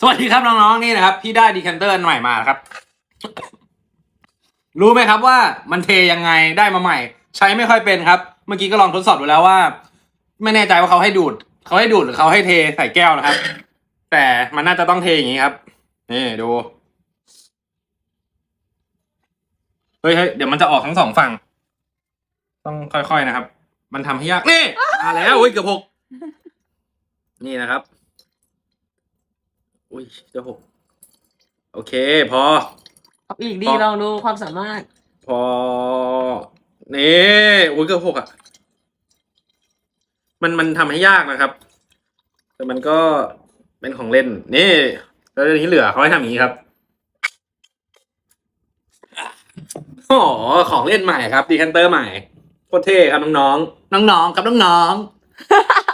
สวัสดีครับน้องๆนี่นะครับพี่ได้ดีแคนเตอร์ใหม่มาครับ รู้ไหมครับว่ามันเทยังไงได้มาใหม่ ใช้ไม่ค่อยเป็นครับ เมื่อกี้ก็ลองทดสอบดูแล้วว่า ไม่แน่ใจว่าเขาให้ดูดเขาให้ดูดหรือเขาให้เทใส่แก้วนะครับ แต่มันน่าจะต้องเทอย่างนี้ครับ นี่ดูเฮ้ยเฮ้ยเดี๋ยวมันจะออกทั้งสองฝั่ง ต้องค่อยๆนะครับ มันทำให้ยากนี่มาแล้วอุ้ยเกือบหกนี่นะครับ อุ้ยจะหกโอเค พอ เอาอีกดีพอลองดูความสามารถ พอ นี่อุ้ยเกือบหกอะ มันมันทำให้ยากนะครับ แต่มันก็เป็นของเล่น นี่ แล้วที่เหลือเขาให้ทำอย่างนี้ครับอ๋อของเล่นใหม่ครับดีคันเตอร์ใหม่โคตรเท่ครับน้องๆ น้องๆครับน้องๆ